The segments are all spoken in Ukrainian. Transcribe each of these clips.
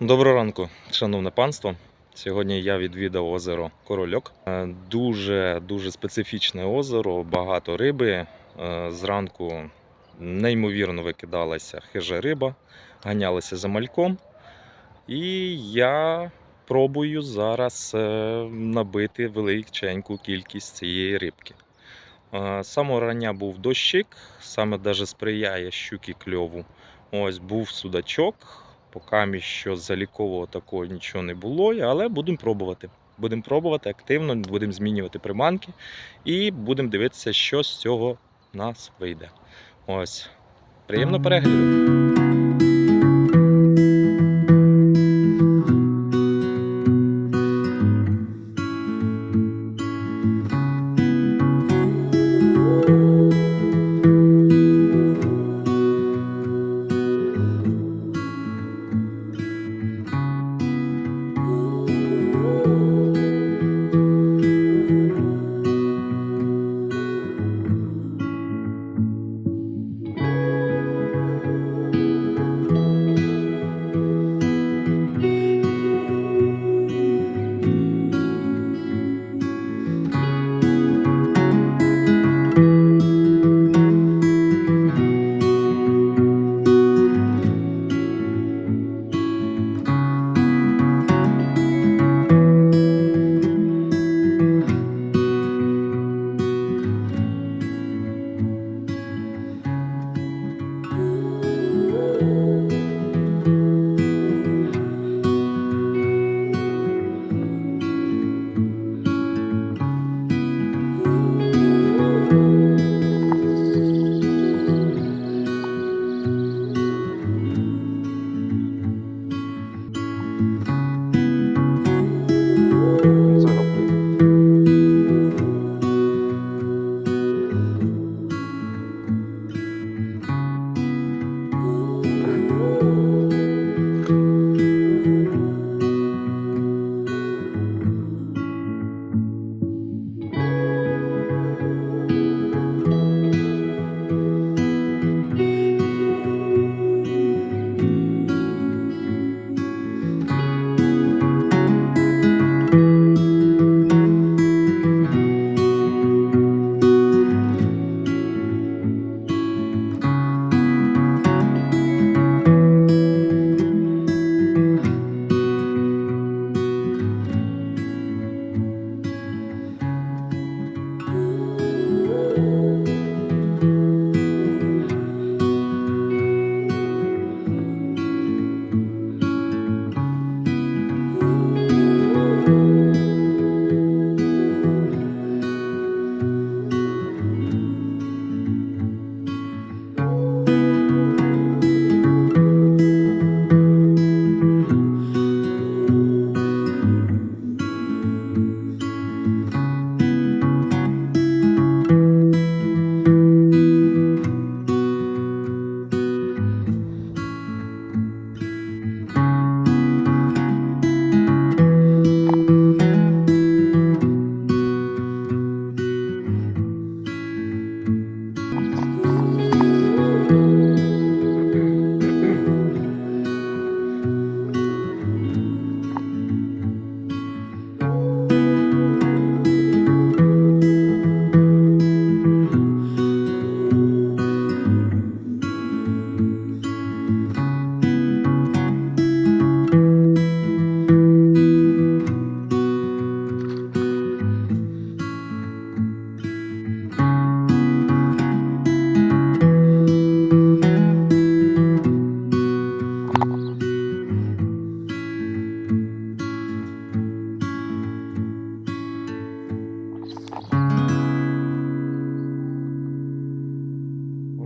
Доброго ранку, шановне панство. Сьогодні я відвідав озеро Корольок. Е, Дуже дуже специфічне озеро, багато риби. Е, Зранку неймовірно викидалася хижа риба, ганялися за мальком. І я пробую зараз е, набити величеньку кількість цієї рибки. Самого рання був дощик, саме даже сприяє щуки кльову. Ось був судачок. Поки що залікового такого нічого не було, але будемо пробувати. Будемо пробувати активно, будемо змінювати приманки і будемо дивитися, що з цього в нас вийде. Ось. Приємно перегляду.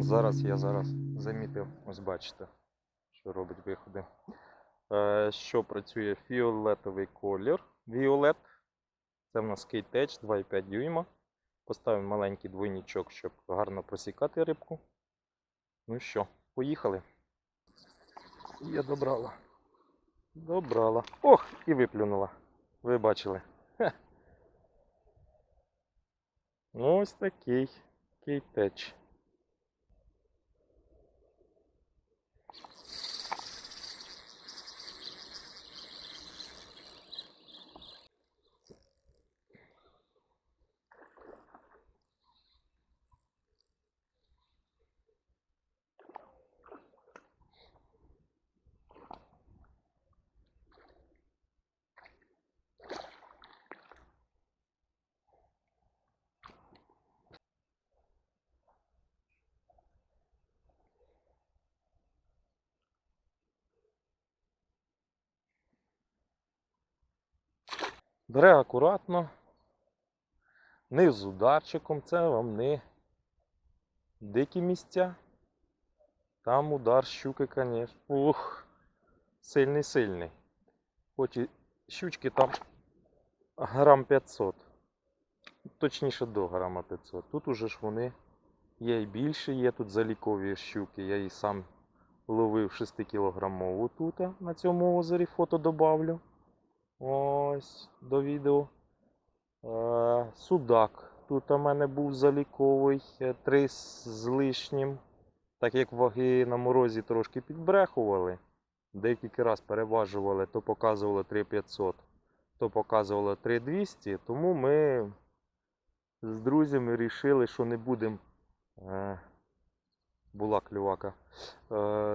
Зараз я зараз замітив, ось бачите, що робить виходи. Е, що працює фіолетовий колір. Віолет. Це в нас Edge 2,5 дюйма. Поставимо маленький двойничок, щоб гарно просікати рибку. Ну що, поїхали. Я добрала. Добрала. Ох, і виплюнула. Ви бачили. Хе. Ну, ось такий Kate Бере акуратно, не з ударчиком, це вам не дикі місця. Там удар щуки, звісно. Ух, сильний сильний. Хоч і щучки там грам 500. Точніше до грама 500. Тут уже ж вони є і більше, є тут залікові щуки. Я її сам ловив 6 кілограмову тут на цьому озері фото добавлю. Ось до відео. Е, судак. Тут у мене був заліковий 3 з лишнім. Так як ваги на морозі трошки підбрехували, декілька раз переважували, то показували 3500, то показувало 3200, тому ми з друзями вирішили, що не будемо. Е, була клювака. Е,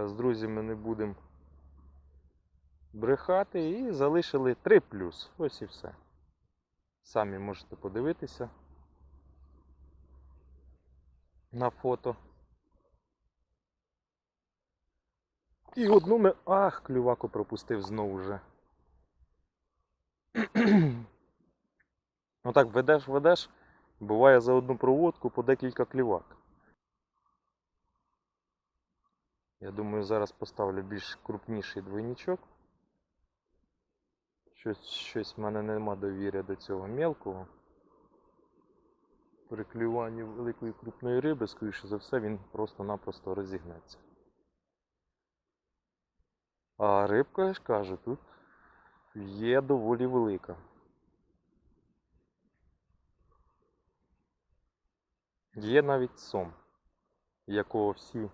з друзями не будемо брехати і залишили 3 плюс. Ось і все. Самі можете подивитися на фото. І одну ми. Ах, клюваку пропустив знову вже. Ну так, ведеш, ведеш, буває за одну проводку по декілька клювак. Я думаю, зараз поставлю більш крупніший двойничок. Щось, щось в мене нема довір'я до цього мелкого. При клюванні великої крупної риби, скоріше за все, він просто-напросто розігнеться. А рибка, я ж кажу, тут є доволі велика. Є навіть сом, якого всі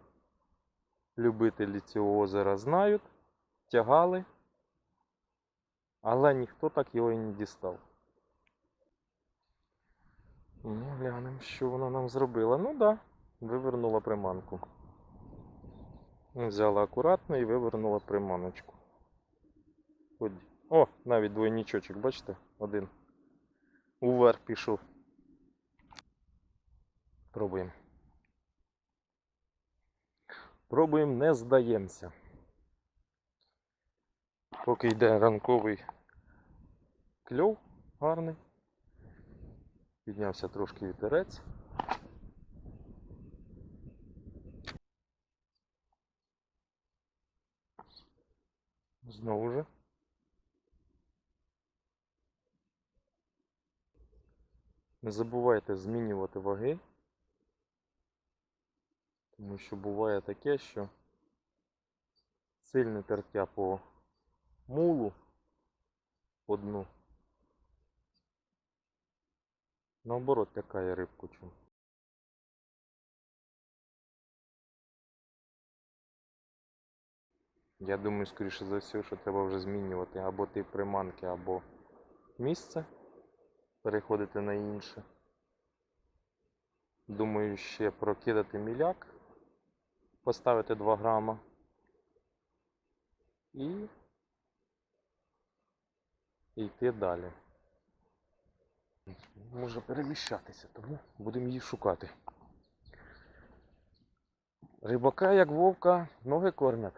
любителі цього озера знають, тягали, але ніхто так його і не дістав. Ну, глянемо, що вона нам зробила. Ну так, да, вивернула приманку. Взяла акуратно і вивернула приманочку. О, навіть двойничочок, бачите? Один. Уверх пішов. Пробуємо. Пробуємо, не здаємося. Поки йде ранковий кльов гарний. Піднявся трошки вітерець. Знову же. Не забувайте змінювати ваги, тому що буває таке, що сильне тертя по мулу по дну. Наоборот, лякає рибку чим. Я думаю, скоріше за все, що треба вже змінювати або тип приманки, або місце, переходити на інше. Думаю, ще прокидати міляк, поставити 2 грама і йти далі. Може переміщатися, тому будемо її шукати. Рибака, як вовка, ноги кормять.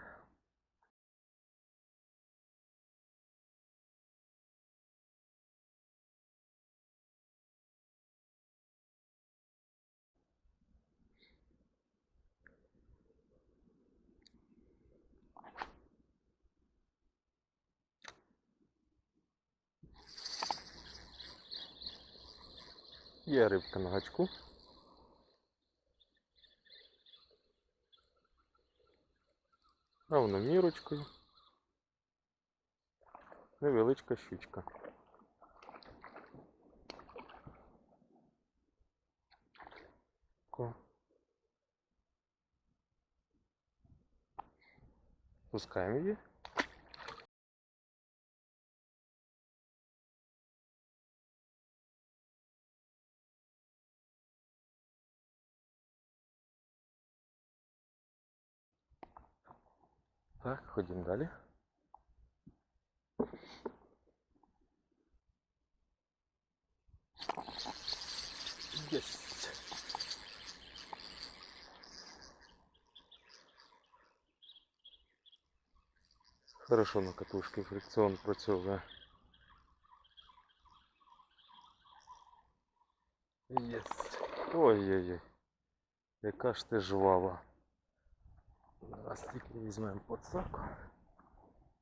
Є рибка на гачку. Равномірочкою. Невеличка щучка. Пускаємо її. Так, ходім далі. Єсть. Хорошо на катушці фрикціон працює. Єсть. Ой-ой-ой. Яка ж ти жвава. Зараз тільки візьмемо подсаку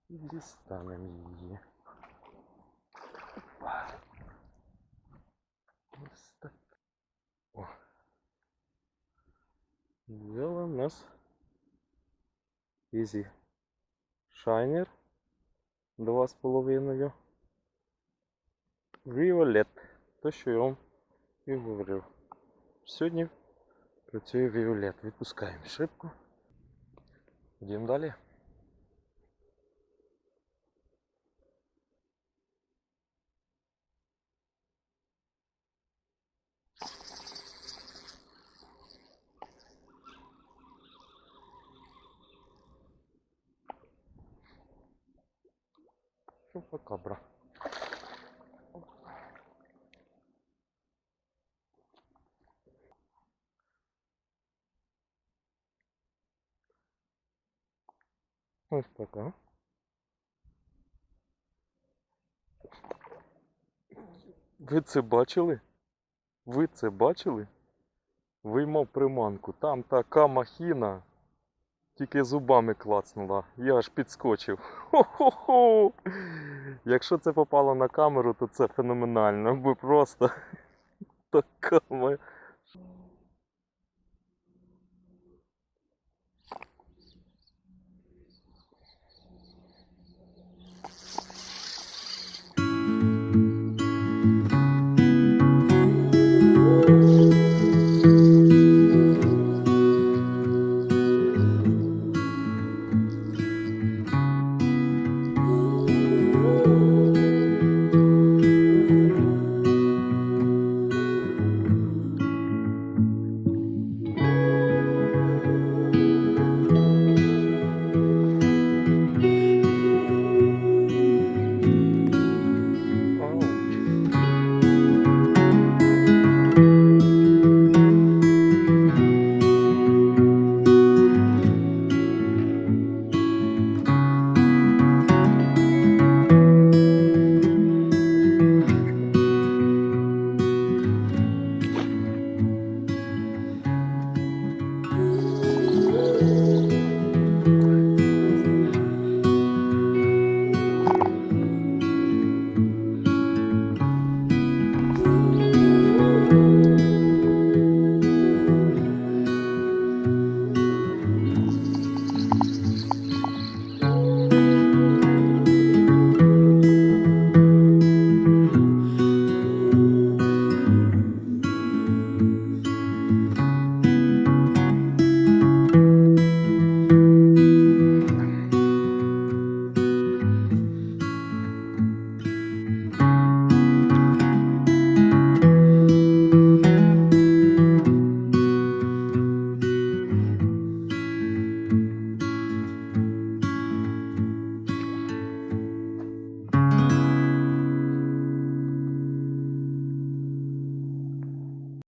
і дістанемо її. Опа. Ось так. О. Взяла в нас Easy Shiner. Два з половиною. Violet. То, що я вам і говорив. Сьогодні працює Violet. Відпускаємо шибку. Йдемо далі. Чупакабра. Ось така. Ви це бачили? Ви це бачили? Виймав приманку. Там така махіна. Тільки зубами клацнула. Я аж підскочив. Хо-хо-хо! Якщо це попало на камеру, то це феноменально. Бо просто така ма-